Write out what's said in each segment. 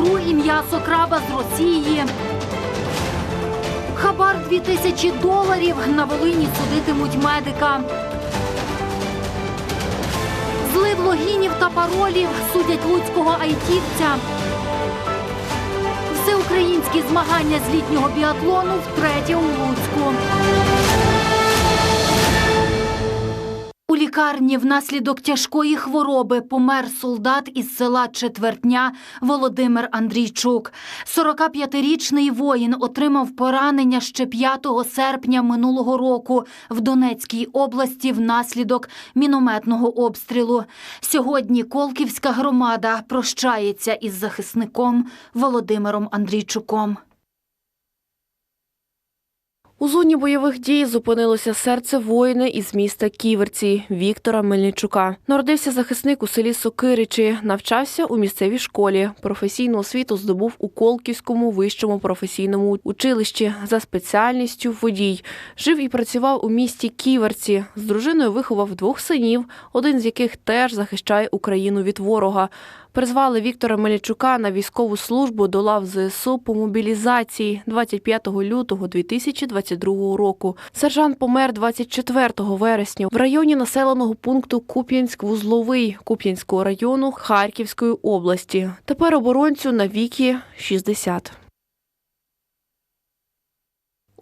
ікру і м'ясо краба з Росії. Хабар 2000 доларів на Волині судитимуть медика. Злив логінів та паролів судять луцького айтівця. Всеукраїнські змагання з літнього біатлону втретє у Луцьку. Лікарні внаслідок тяжкої хвороби помер солдат із села Четвертня Володимир Андрійчук. 45-річний воїн отримав поранення ще 5 серпня минулого року в Донецькій області внаслідок мінометного обстрілу. Сьогодні Колківська громада прощається із захисником Володимиром Андрійчуком. У зоні бойових дій зупинилося серце воїна із міста Ківерці Віктора Мельничука. Народився захисник у селі Сокиричі, навчався у місцевій школі. Професійну освіту здобув у Колківському вищому професійному училищі за спеціальністю водій. Жив і працював у місті Ківерці. З дружиною виховав двох синів, один з яких теж захищає Україну від ворога. Призвали Віктора Мелічука на військову службу до лав ЗСУ по мобілізації 25 лютого 2022 року. Сержант помер 24 вересня в районі населеного пункту Куп'янськ-Вузловий Куп'янського району Харківської області. Тепер оборонцю на віки 60.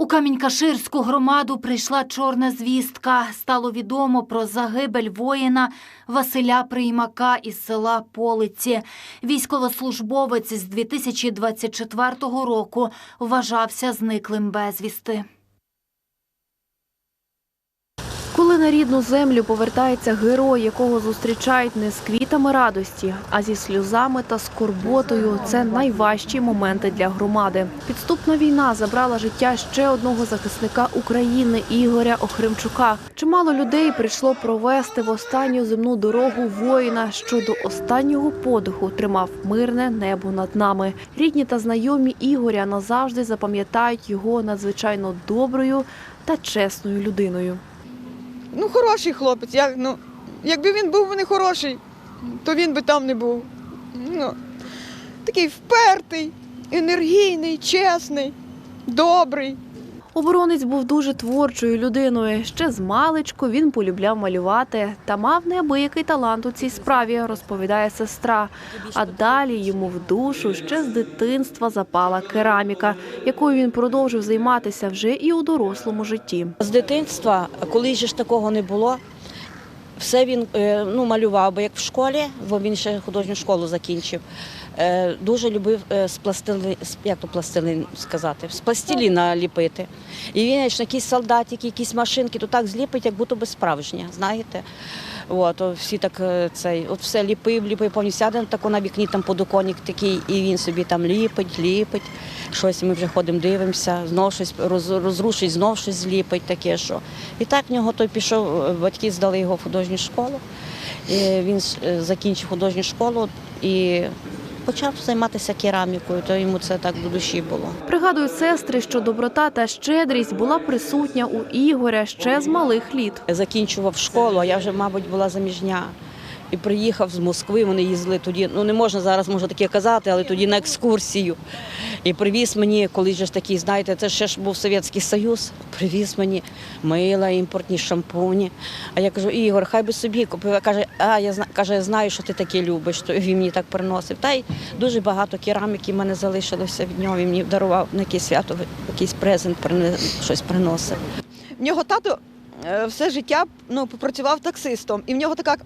У Камінькаширську громаду прийшла чорна звістка. Стало відомо про загибель воїна Василя Приймака із села Полиці. Військовослужбовець з 2024 року вважався зниклим безвісти. На рідну землю повертається герой, якого зустрічають не з квітами радості, а зі сльозами та скорботою, це найважчі моменти для громади. Підступна війна забрала життя ще одного захисника України Ігоря Охримчука. Чимало людей прийшло провести в останню земну дорогу воїна, що до останнього подиху тримав мирне небо над нами. Рідні та знайомі Ігоря назавжди запам'ятають його надзвичайно доброю та чесною людиною. Ну, хороший хлопець. Я, ну, якби він був не хороший, то він би там не був. Ну, такий впертий, енергійний, чесний, добрий. Оборонець був дуже творчою людиною. Ще з маличку він полюбляв малювати та мав неабиякий талант у цій справі, розповідає сестра. А далі йому в душу ще з дитинства запала кераміка, якою він продовжив займатися вже і у дорослому житті. З дитинства, коли ж такого не було, все він е, ну, малював, бо як в школі, бо він ще художню школу закінчив. Е, Дуже любив е, з пластилин, як то пластилин сказати, з пластиліна ліпити. І він, якісь солдатики, якісь машинки, то так зліпить, як будто би справжнє, знаєте. От, всі так е, цей, от все ліпив, ліпив, повністю сяде тако на вікні, там подоконник такий, і він собі там ліпить, ліпить. Щось ми вже ходимо, дивимося, знов щось роз, розрушить, знов щось зліпить таке, що. І так в нього той пішов, батьки здали його в художню школу. І він закінчив художню школу і почав займатися керамікою, то йому це так до душі було. Пригадують сестри, що доброта та щедрість була присутня у Ігоря ще з малих літ. закінчував школу, а я вже, мабуть, була заміжня. І приїхав з Москви, вони їздили тоді, ну не можна зараз може таке казати, але тоді на екскурсію. І привіз мені, коли ж такий, знаєте, це ще ж був Совєтський Союз, привіз мені мила, імпортні шампуні. А я кажу, Ігор, хай би собі купив. Каже, а я зна- каже, знаю, що ти таке любиш, то він мені так приносив. Та й дуже багато кераміки в мене залишилося від нього. Він мені дарував на якесь свято, якийсь презент, щось приносив. В нього тато е, все життя ну, попрацював таксистом. І в нього така.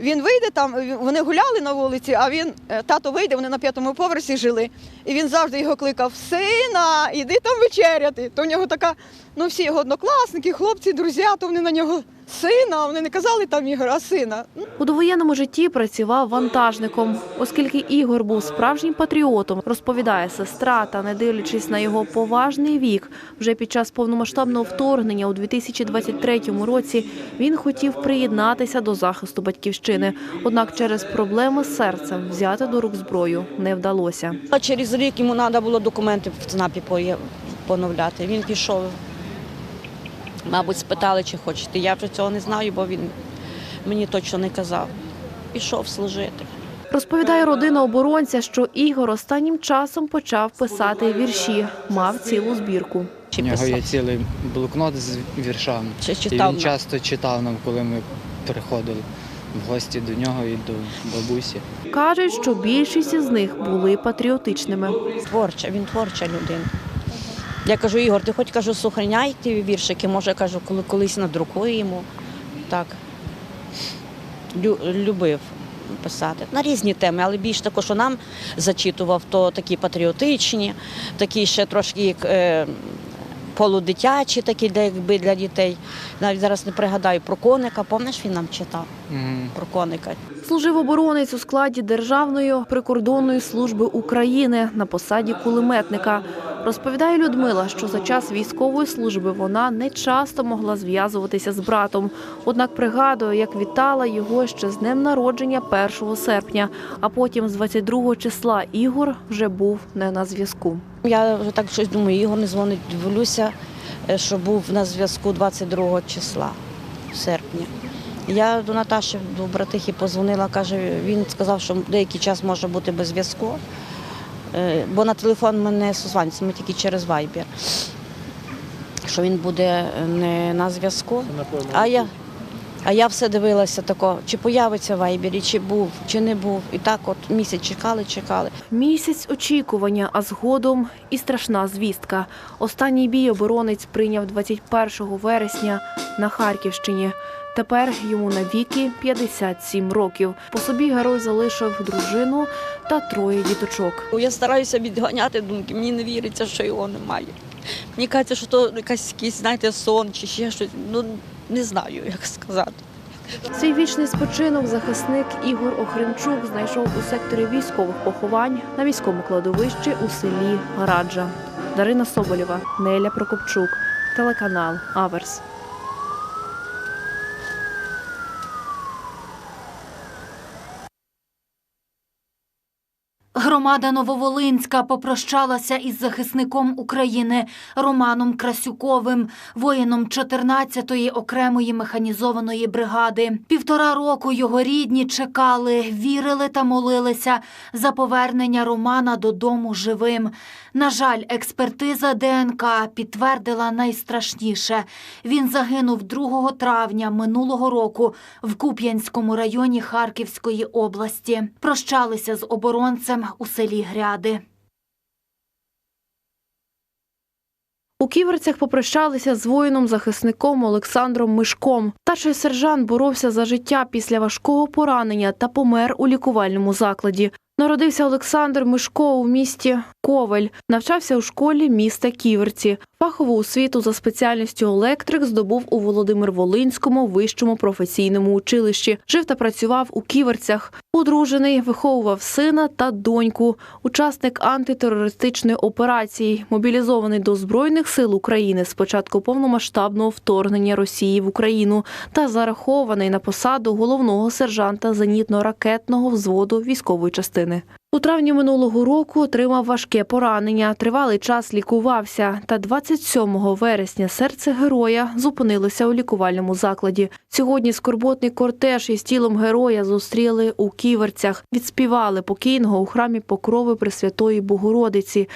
Він вийде там, вони гуляли на вулиці, а він, е, тато вийде, вони на п'ятому поверсі жили. І він завжди його кликав: Сина, іди там вечеряти. То в нього така, ну всі його однокласники, хлопці, друзі, то вони на нього сина, вони не казали там Ігор, а сина. У довоєнному житті працював вантажником, оскільки Ігор був справжнім патріотом, розповідає сестра, та не дивлячись на його поважний вік, вже під час повномасштабного вторгнення у 2023 році він хотів приєднатися до захисту батьківщини. Однак через проблеми з серцем взяти до рук зброю не вдалося. А через рік йому треба було документи в ЦНАПі поновляти. Він пішов. Мабуть, спитали, чи хочете. Я вже цього не знаю, бо він мені точно не казав. Пішов служити. Розповідає родина оборонця, що Ігор останнім часом почав писати вірші, мав цілу збірку. У нього є цілий блокнот з віршами. чи І читав. він нам. часто читав нам, коли ми приходили в гості до нього і до бабусі. Кажуть, що більшість із них були патріотичними. Творча, він творча людина. Я кажу, Ігор, ти хоч кажу, сохраняй ті віршики, може, кажу, коли колись надрукуємо. Так. Лю, любив писати на різні теми, але більш також, що нам зачитував, то такі патріотичні, такі ще трошки як, е, полудитячі, такі для, якби для дітей. Навіть зараз не пригадаю про коника. Пам'ятаєш, він нам читав Мгм. про коника. Служив оборонець у складі Державної прикордонної служби України на посаді кулеметника. Розповідає Людмила, що за час військової служби вона не часто могла зв'язуватися з братом. Однак пригадує, як вітала його ще з днем народження 1 серпня, а потім з 22 числа Ігор вже був не на зв'язку. Я вже так щось думаю, Ігор не дзвонить, дивлюся, е, що був на зв'язку 22 числа серпня. Я до Наташі, до братихи позвонила, каже, він сказав, що деякий час може бути без зв'язку, Е, бо на телефон мене созванюється, ми тільки через Viber, що він буде не на зв'язку. А я, а я все дивилася тако, чи появиться в Вайбері, чи був, чи не був. І так от місяць чекали, чекали. Місяць очікування, а згодом і страшна звістка. Останній бій оборонець прийняв 21 вересня на Харківщині. Тепер йому навіки 57 років. По собі герой залишив дружину та троє діточок. Я стараюся відганяти думки, мені не віриться, що його немає. Мені кажеться, що то якась якийсь, знаєте, сон чи ще щось. Ну не знаю, як сказати. Свій вічний спочинок захисник Ігор Охримчук знайшов у секторі військових поховань на міському кладовищі у селі Раджа. Дарина Соболєва, Неля Прокопчук, телеканал Аверс. Громада Нововолинська попрощалася із захисником України Романом Красюковим, воїном 14-ї окремої механізованої бригади. Півтора року його рідні чекали, вірили та молилися за повернення Романа додому живим. На жаль, експертиза ДНК підтвердила найстрашніше. Він загинув 2 травня минулого року в Куп'янському районі Харківської області. Прощалися з оборонцем у селі Гряди. У ківерцях попрощалися з воїном-захисником Олександром Мишком. Старший сержант боровся за життя після важкого поранення та помер у лікувальному закладі. Народився Олександр Мишко у місті Ковель, навчався у школі міста Ківерці. Фахову освіту за спеціальністю електрик здобув у Володимир-Волинському вищому професійному училищі. Жив та працював у Ківерцях. Одружений, виховував сина та доньку. Учасник антитерористичної операції, мобілізований до Збройних сил України з початку повномасштабного вторгнення Росії в Україну та зарахований на посаду головного сержанта зенітно-ракетного взводу військової частини. У травні минулого року отримав важке поранення. Тривалий час лікувався. Та 27 вересня серце героя зупинилося у лікувальному закладі. Сьогодні скорботний кортеж із тілом героя зустріли у ківерцях. Відспівали покійного у храмі Покрови Пресвятої Богородиці.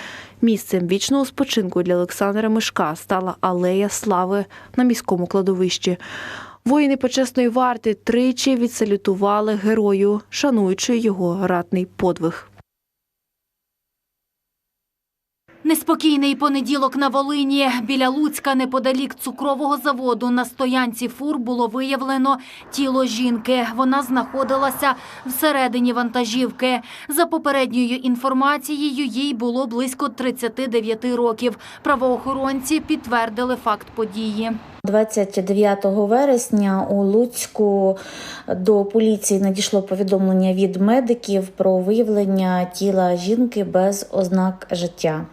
Місцем вічного спочинку для Олександра Мишка стала алея слави на міському кладовищі. Воїни почесної варти тричі відсалютували герою, шануючи його ратний подвиг. Неспокійний понеділок на Волині. Біля Луцька, неподалік цукрового заводу, на стоянці фур було виявлено тіло жінки. Вона знаходилася всередині вантажівки. За попередньою інформацією, їй було близько 39 років. Правоохоронці підтвердили факт події. 29 вересня у Луцьку до поліції надійшло повідомлення від медиків про виявлення тіла жінки без ознак життя.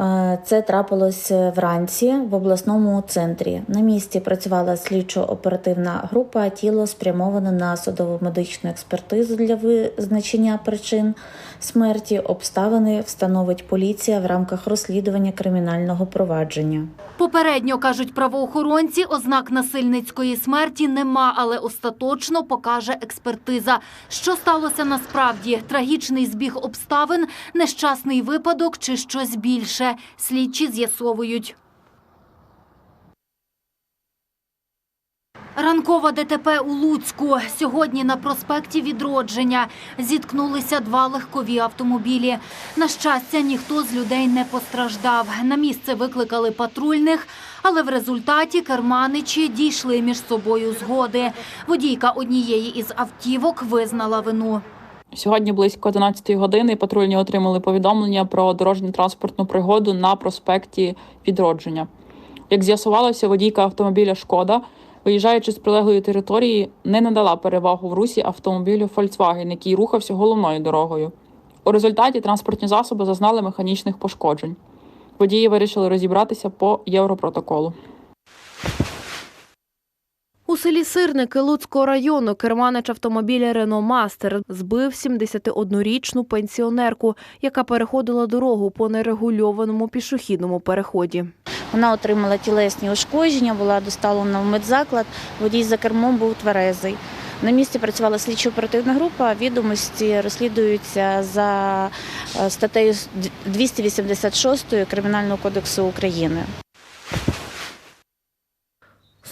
Е, Це трапилось вранці в обласному центрі. На місці працювала слідчо-оперативна група. Тіло спрямовано на судово-медичну експертизу для визначення причин смерті. Обставини встановить поліція в рамках розслідування кримінального провадження. Попередньо кажуть правоохоронці, ознак насильницької смерті нема, але остаточно покаже експертиза. Що сталося насправді? Трагічний збіг обставин, нещасний випадок чи щось більше? Слідчі з'ясовують. Ранкова ДТП у Луцьку. Сьогодні на проспекті Відродження зіткнулися два легкові автомобілі. На щастя, ніхто з людей не постраждав. На місце викликали патрульних, але в результаті керманичі дійшли між собою згоди. Водійка однієї із автівок визнала вину. Сьогодні близько 11 години патрульні отримали повідомлення про дорожньо-транспортну пригоду на проспекті Відродження. Як з'ясувалося, водійка автомобіля Шкода, виїжджаючи з прилеглої території, не надала перевагу в русі автомобілю Volkswagen, який рухався головною дорогою. У результаті транспортні засоби зазнали механічних пошкоджень. Водії вирішили розібратися по європротоколу. У селі Сирники Луцького району керманич автомобіля Рено Мастер збив 71-річну пенсіонерку, яка переходила дорогу по нерегульованому пішохідному переході. Вона отримала тілесні ушкодження, була доставлена в медзаклад. Водій за кермом був тверезий. На місці працювала слідчо-оперативна група. Відомості розслідуються за е, статтею 286 Кримінального кодексу України.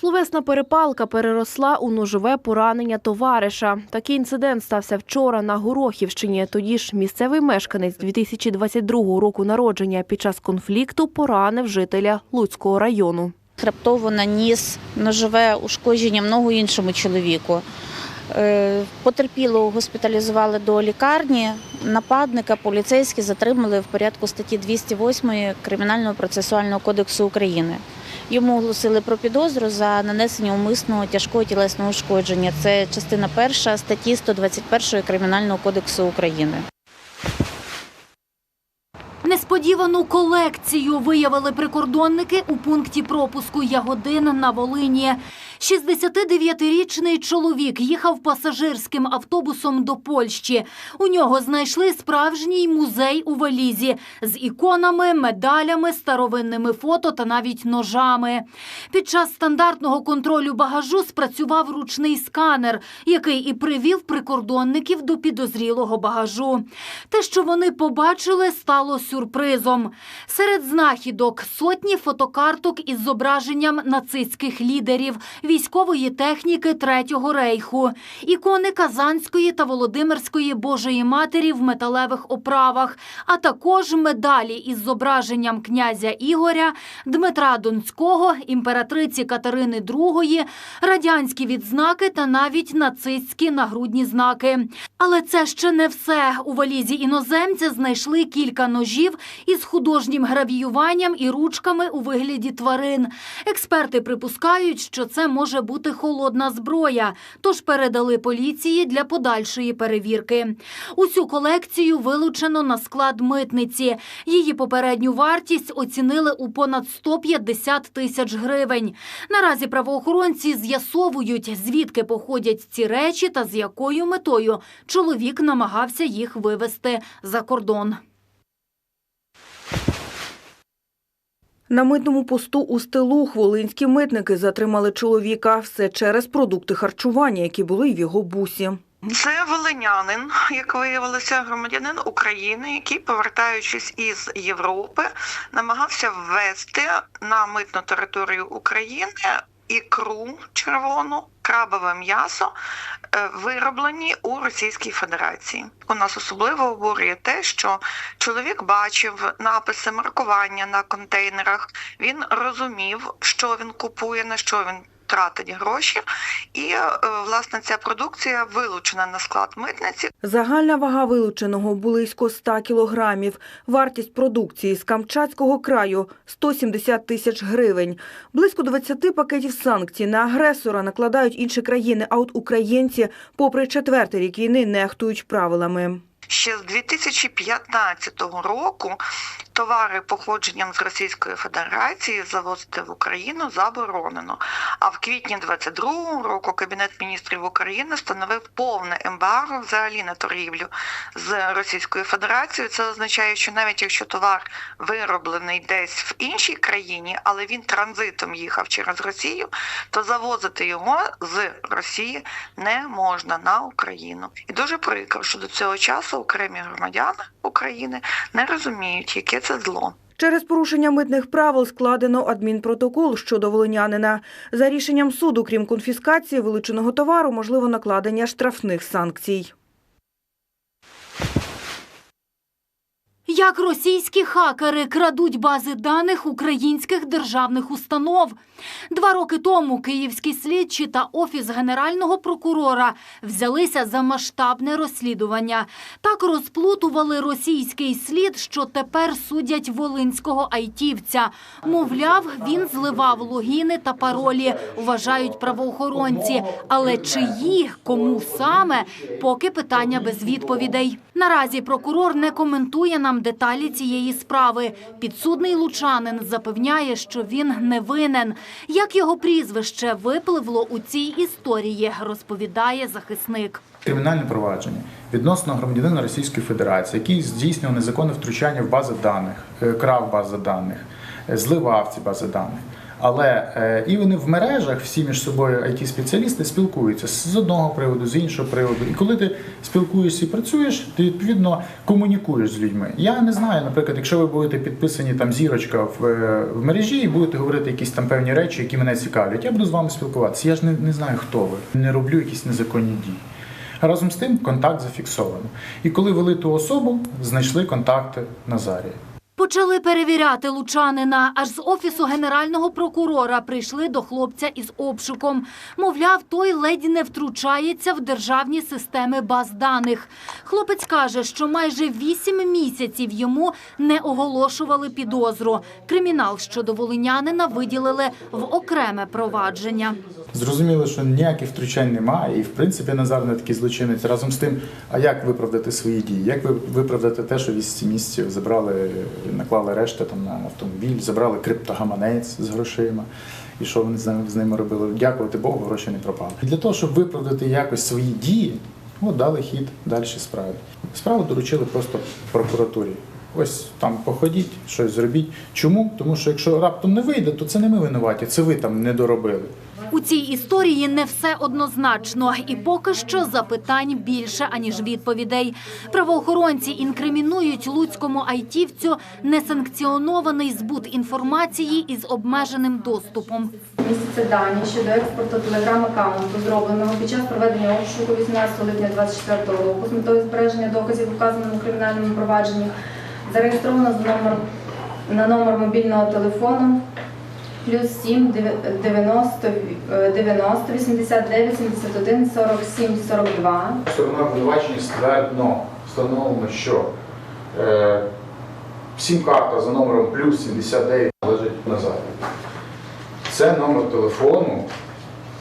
Словесна перепалка переросла у ножове поранення товариша. Такий інцидент стався вчора на Горохівщині. Тоді ж місцевий мешканець 2022 року народження під час конфлікту поранив жителя Луцького району. Хребтово наніс ножове ушкодження много іншому чоловіку. Е, Потерпілого госпіталізували до лікарні. Нападника поліцейські затримали в порядку статті 208 Кримінального процесуального кодексу України. Йому оголосили про підозру за нанесення умисного тяжкого тілесного ушкодження. Це частина перша статті 121 Кримінального кодексу України. Несподівану колекцію виявили прикордонники у пункті пропуску Ягодин на Волині. 69-річний чоловік їхав пасажирським автобусом до Польщі. У нього знайшли справжній музей у валізі з іконами, медалями, старовинними фото та навіть ножами. Під час стандартного контролю багажу спрацював ручний сканер, який і привів прикордонників до підозрілого багажу. Те, що вони побачили, стало сюрпризом. Серед знахідок сотні фотокарток із зображенням нацистських лідерів, військової техніки Третього рейху, ікони Казанської та Володимирської Божої Матері в металевих оправах, а також медалі із зображенням князя Ігоря, Дмитра Донського, імператриці Катерини II, радянські відзнаки та навіть нацистські нагрудні знаки. Але це ще не все. У валізі іноземця знайшли кілька ножів із художнім гравіюванням і ручками у вигляді тварин. Експерти припускають, що це може бути холодна зброя, тож передали поліції для подальшої перевірки. Усю колекцію вилучено на склад митниці. Її попередню вартість оцінили у понад 150 тисяч гривень. Наразі правоохоронці з'ясовують, звідки походять ці речі та з якою метою чоловік намагався їх вивезти за кордон. На митному посту у стилу хволинські митники затримали чоловіка все через продукти харчування, які були в його бусі. Це волинянин, як виявилося, громадянин України, який, повертаючись із Європи, намагався ввести на митну територію України ікру червону, крабове м'ясо, е, вироблені у Російській Федерації. У нас особливо обурює те, що чоловік бачив написи маркування на контейнерах. Він розумів, що він купує, на що він тратить гроші, і е, власне ця продукція вилучена на склад митниці. Загальна вага вилученого близько 100 кілограмів. Вартість продукції з Камчатського краю – 170 тисяч гривень. Близько 20 пакетів санкцій на агресора накладають інші країни, а от українці, попри четвертий рік війни, нехтують правилами. Ще з 2015 року товари походженням з Російської Федерації завозити в Україну заборонено. А в квітні 22 року Кабінет міністрів України встановив повне ембарго взагалі на торгівлю з Російською Федерацією. Це означає, що навіть якщо товар вироблений десь в іншій країні, але він транзитом їхав через Росію, то завозити його з Росії не можна на Україну. І дуже прикро, що до цього часу окремі громадяни України не розуміють, яке це зло. Через порушення митних правил складено адмінпротокол щодо волинянина. За рішенням суду, крім конфіскації вилученого товару, можливо накладення штрафних санкцій. Як російські хакери крадуть бази даних українських державних установ. Два роки тому київські слідчі та офіс генерального прокурора взялися за масштабне розслідування. Так розплутували російський слід, що тепер судять волинського айтівця. Мовляв, він зливав логіни та паролі, вважають правоохоронці. Але чиї, кому саме, поки питання без відповідей. Наразі прокурор не коментує нам деталі цієї справи. Підсудний лучанин запевняє, що він не винен. Як його прізвище випливло у цій історії, розповідає захисник. Кримінальне провадження відносно громадянина Російської Федерації, який здійснював незаконне втручання в бази даних, е, крав бази даних, е, зливав ці бази даних. Але е, і вони в мережах всі між собою it спеціалісти спілкуються з одного приводу, з іншого приводу. І коли ти спілкуєшся і працюєш, ти відповідно комунікуєш з людьми. Я не знаю, наприклад, якщо ви будете підписані там зірочка в, е, в мережі і будете говорити якісь там певні речі, які мене цікавлять, я буду з вами спілкуватися. Я ж не, не знаю, хто ви, не роблю якісь незаконні дії. Разом з тим контакт зафіксовано. І коли вели ту особу, знайшли контакти Назарія. Почали перевіряти лучанина. Аж з офісу генерального прокурора прийшли до хлопця із обшуком. Мовляв, той ледь не втручається в державні системи баз даних. Хлопець каже, що майже вісім місяців йому не оголошували підозру. Кримінал щодо волинянина виділили в окреме провадження. Зрозуміло, що ніяких втручань немає, і в принципі Назар не такий злочинець. Разом з тим, а як виправдати свої дії? Як ви виправдати те, що 8 місяців забрали, наклали решти там на автомобіль, забрали криптогаманець з грошима? І що вони з ними, робили? Дякувати Богу, гроші не пропали. Для того, щоб виправдати якось свої дії, от дали хід далі справи. Справу доручили просто прокуратурі. Ось там походіть, щось зробіть. Чому? Тому що якщо раптом не вийде, то це не ми винуваті, це ви там не доробили. У цій історії не все однозначно, і поки що запитань більше аніж відповідей. Правоохоронці інкримінують луцькому айтівцю несанкціонований збут інформації із обмеженим доступом. Містяться дані щодо експорту телеграм-аккаунту, зробленого під час проведення обшуку 18 липня 2024 року з метою збереження доказів, вказаному у кримінальному провадженні, зареєстровано за номер, на номер мобільного телефону плюс 7 90 90 89 71 47 42 Сторона обвинувачення ствердно встановлено, що е, сім-карта за номером плюс 79 належить Назарі. Це номер телефону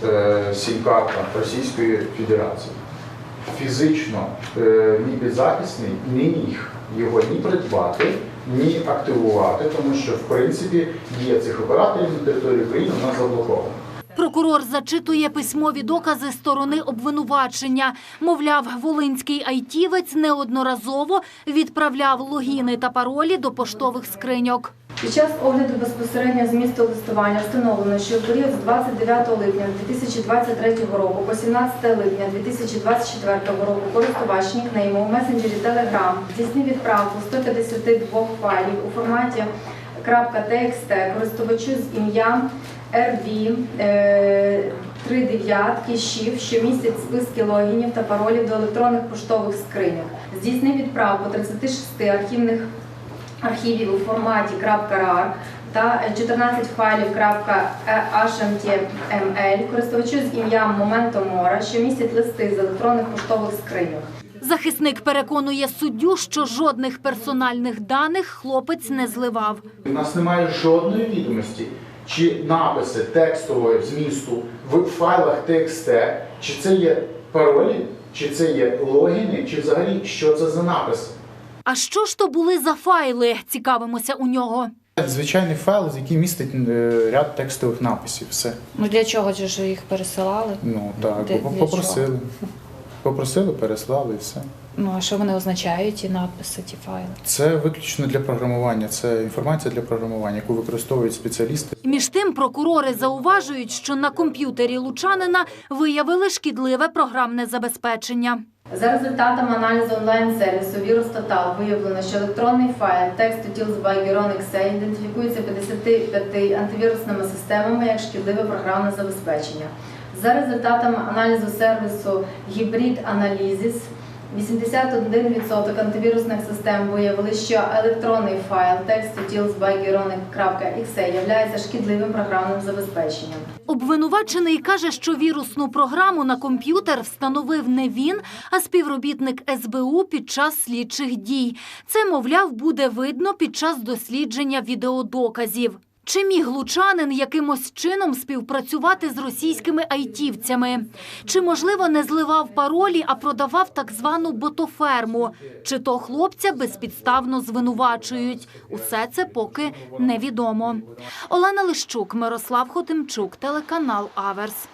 е, сім-карта Російської Федерації. Фізично е, мій підзахисний не міг його ні придбати, ні активувати, тому що в принципі дія цих операторів на території України нас заблокована. Прокурор зачитує письмові докази сторони обвинувачення. Мовляв, волинський айтівець неодноразово відправляв логіни та паролі до поштових скриньок. Під час огляду безпосередньо змісту листування встановлено, що в період з 29 липня 2023 року по 17 липня 2024 року користувач нікнейму у месенджері Telegram здійснив відправку 152 файлів у форматі .txt користувачу з ім'ям RB е, 3 дев'ятки ШІФ, що містять списки логінів та паролів до електронних поштових скриньок. Здійснив відправку 36 архівних архівів у форматі .rar та 14 файлів .html користувачу з ім'ям Momento Mora, що містять листи з електронних поштових скриньок. Захисник переконує суддю, що жодних персональних даних хлопець не зливав. У нас немає жодної відомості, чи написи текстового змісту в файлах TXT, чи це є паролі, чи це є логіни, чи взагалі що це за написи. А що ж то були за файли? Цікавимося у нього. Звичайний файл, який містить е, ряд текстових написів. Все. Ну для чого ж їх пересилали? Ну так, Для- бо для попросили. Попросили, переслали і все. Ну а що вони означають, ті надписи, ті файли? Це виключно для програмування. Це інформація для програмування, яку використовують спеціалісти. Між тим, прокурори зауважують, що на комп'ютері Лучанина виявили шкідливе програмне забезпечення. За результатами аналізу онлайн-сервісу Вірус Тотал виявлено, що електронний файл тексту тіл з Euronic ідентифікується 55 антивірусними системами як шкідливе програмне забезпечення. За результатами аналізу сервісу Hybrid Analysis 81% антивірусних систем виявили, що електронний файл by Euronic.exe є шкідливим програмним забезпеченням. Обвинувачений каже, що вірусну програму на комп'ютер встановив не він, а співробітник СБУ під час слідчих дій. Це, мовляв, буде видно під час дослідження відеодоказів. Чи міг лучанин якимось чином співпрацювати з російськими айтівцями? Чи, можливо, не зливав паролі, а продавав так звану ботоферму? Чи то хлопця безпідставно звинувачують? Усе це поки невідомо. Олена Лищук, Мирослав Хотимчук, телеканал Аверс.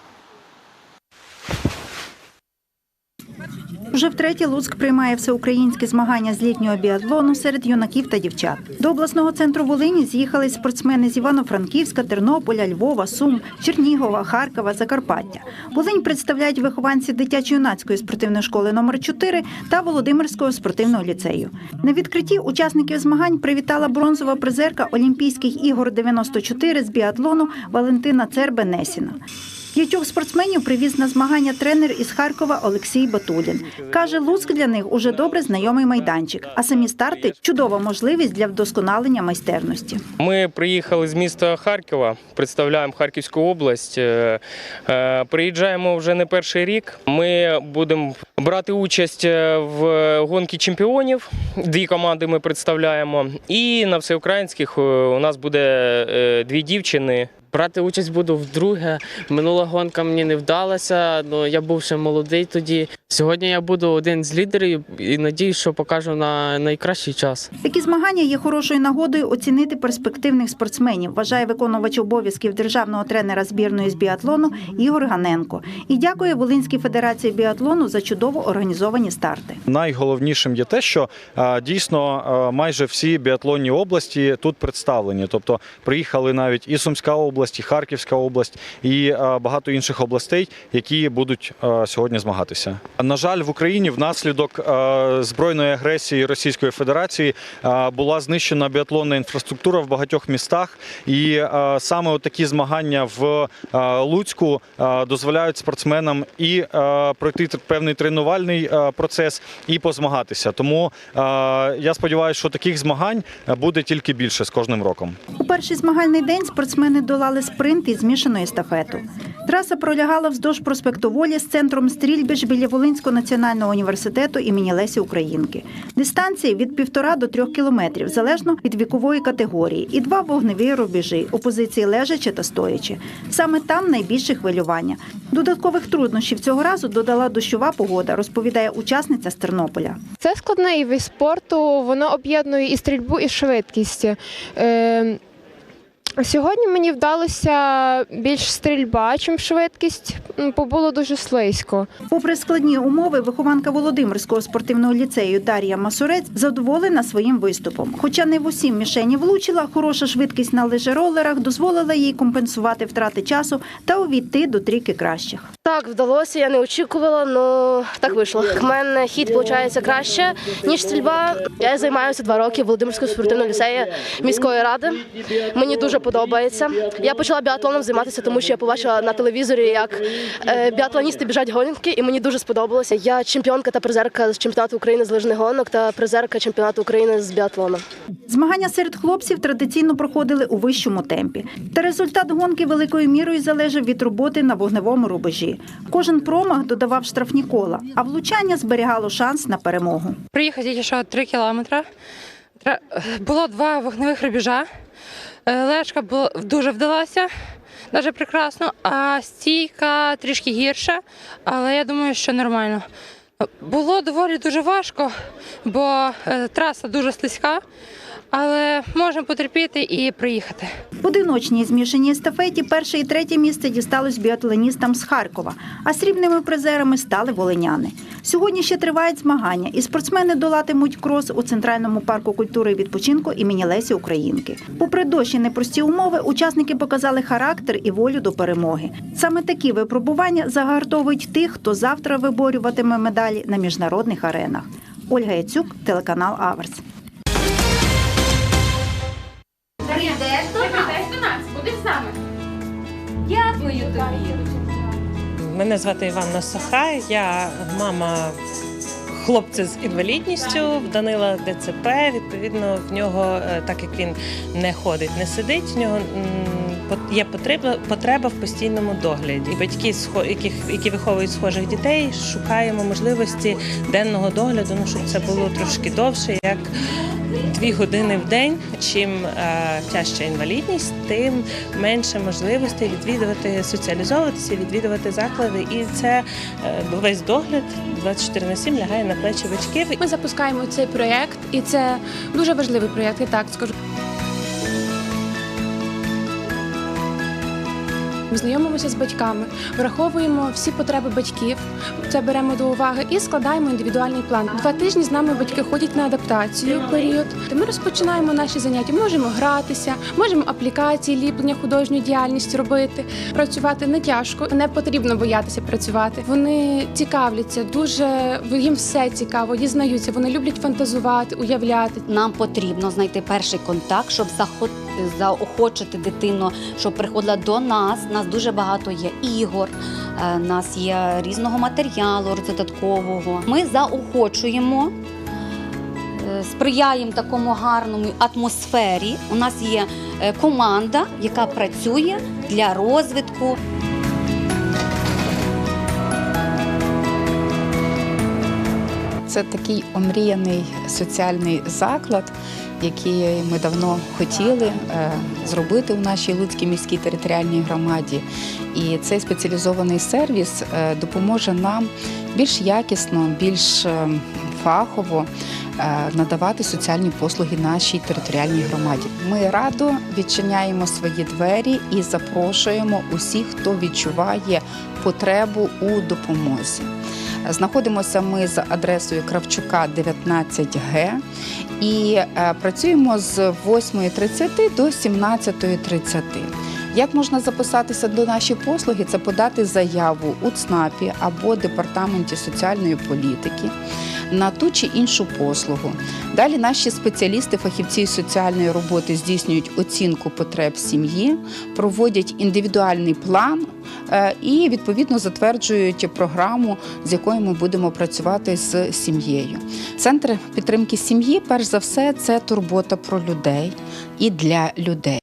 Вже втретє Луцьк приймає всеукраїнські змагання з літнього біатлону серед юнаків та дівчат. До обласного центру Волині з'їхались спортсмени з Івано-Франківська, Тернополя, Львова, Сум, Чернігова, Харкова, Закарпаття. Волинь представляють вихованці дитячо-юнацької спортивної школи номер 4 та Володимирського спортивного ліцею. На відкритті учасників змагань привітала бронзова призерка Олімпійських ігор 94 з біатлону Валентина Цербе-Несіна. П'ятьох спортсменів привіз на змагання тренер із Харкова Олексій Батулін. Каже, Луцьк для них уже добре знайомий майданчик, а самі старти чудова можливість для вдосконалення майстерності. Ми приїхали з міста Харкова, представляємо Харківську область. Е, е, Приїжджаємо вже не перший рік. Ми будемо брати участь е, в гонці чемпіонів. Дві команди ми представляємо. І на всеукраїнських у нас буде дві дівчини. Брати участь буду вдруге. Минула гонка мені не вдалася, але я був ще молодий тоді. Сьогодні я буду один з лідерів і надіюсь, що покажу на найкращий час. Такі змагання є хорошою нагодою оцінити перспективних спортсменів, вважає виконувач обов'язків державного тренера збірної з біатлону Ігор Ганенко. І дякує Волинській федерації біатлону за чудово організовані старти. Найголовнішим є те, що е, дійсно е, майже всі біатлонні області тут представлені. Тобто приїхали навіть і Сумська область, і Харківська область, і е, багато інших областей, які будуть е, сьогодні змагатися. На жаль, в Україні внаслідок е, збройної агресії Російської Федерації була знищена біатлонна інфраструктура в багатьох містах, і саме такі змагання в Луцьку дозволяють спортсменам і пройти певний тренувальний процес, і позмагатися. Тому я сподіваюся, що таких змагань буде тільки більше з кожним роком. У перший змагальний день спортсмени долали спринт і змішану естафету. Траса пролягала вздовж проспекту Волі з центром стрільби ж біля Волинського національного університету імені Лесі Українки. Дистанції від півтора до трьох кілометрів, залежно від вікової категорії, і два вогневі рубежі у позиції лежачи та стоячи. Саме там найбільше хвилювання. Додаткових труднощів цього разу додала дощова погода, розповідає учасниця з Тернополя. Це складний вид спорту, воно об'єднує і стрільбу, і швидкість. Сьогодні мені вдалося більш стрільба, чим швидкість, бо було дуже слизько. Попри складні умови, вихованка Володимирського спортивного ліцею Дар'я Масурець задоволена своїм виступом. Хоча не в усі мішені влучила, хороша швидкість на лижеролерах дозволила їй компенсувати втрати часу та увійти до трійки кращих. Так, вдалося, я не очікувала, але так вийшло. У мене хід виходить краще, ніж стрільба. Я займаюся два роки в Володимирському спортивному ліцеї міської ради. Мені дуже подобається. Я почала біатлоном займатися, тому що я побачила на телевізорі, як е, біатлоністи біжать гонки, і мені дуже сподобалося. Я чемпіонка та призерка з чемпіонату України з лижних гонок та призерка чемпіонату України з біатлону. Змагання серед хлопців традиційно проходили у вищому темпі. Та результат гонки великою мірою залежав від роботи на вогневому рубежі. Кожен промах додавав штрафні кола, а влучання зберігало шанс на перемогу. Приїхав тільки що 3 кілометри. Було два вогневих рубежа. Е, була дуже вдалася, дуже прекрасно, а стійка трішки гірша, але я думаю, що нормально. Було доволі дуже важко, бо е, траса дуже слизька, але можемо потерпіти і приїхати. В одиночній змішаній естафеті перше і третє місце дісталось біатлоністам з Харкова, а срібними призерами стали волиняни. Сьогодні ще тривають змагання, і спортсмени долатимуть крос у центральному парку культури і відпочинку імені Лесі Українки. Попри дощ і непрості умови, учасники показали характер і волю до перемоги. Саме такі випробування загартовують тих, хто завтра виборюватиме медалі на міжнародних аренах. Ольга Яцюк, телеканал Аверс. Прийдеш до нас. до нас, будеш з нами. Дякую тобі. Мене звати Іванна Сахай, я мама хлопця з інвалідністю, в Данила ДЦП. Відповідно, в нього, е, так як він не ходить, не сидить, в нього м, пот- є потреба, потреба в постійному догляді. І батьки, схо- яких, які виховують схожих дітей, шукаємо можливості денного догляду, ну, щоб це було трошки довше, як дві години в день. Чим е, тяжча інвалідність, тим менше можливостей відвідувати, соціалізовуватися, відвідувати заклади. І це е, весь догляд 24 на 7 лягає на плечі батьків. Ми запускаємо цей проєкт, і це дуже важливий проєкт, я так скажу. Ми знайомимося з батьками, враховуємо всі потреби батьків, це беремо до уваги і складаємо індивідуальний план. Два тижні з нами батьки ходять на адаптацію період. Ми розпочинаємо наші заняття. Можемо гратися, можемо аплікації, ліплення, художню діяльність робити. Працювати не тяжко, не потрібно боятися працювати. Вони цікавляться, дуже їм все цікаво, дізнаються. Вони люблять фантазувати, уявляти. Нам потрібно знайти перший контакт, щоб заход- заохочити дитину, щоб приходила до нас. Нас дуже багато є ігор, е, нас є різного матеріалу додаткового. Ми заохочуємо. е, Сприяємо такому гарному атмосфері. У нас є е, команда, яка працює для розвитку. Це такий омріяний соціальний заклад, який ми давно хотіли е, зробити у нашій Луцькій міській територіальній громаді. І цей спеціалізований сервіс е, допоможе нам більш якісно, більш е, фахово надавати соціальні послуги нашій територіальній громаді. Ми радо відчиняємо свої двері і запрошуємо усіх, хто відчуває потребу у допомозі. Знаходимося ми з адресою Кравчука 19Г і е, працюємо з 8.30 до 17.30. Як можна записатися до нашої послуги? Це подати заяву у ЦНАПі або департаменті соціальної політики на ту чи іншу послугу. Далі наші спеціалісти, фахівці соціальної роботи здійснюють оцінку потреб сім'ї, проводять індивідуальний план е, і відповідно затверджують програму, з якою ми будемо працювати з сім'єю. Центр підтримки сім'ї, перш за все, це турбота про людей і для людей.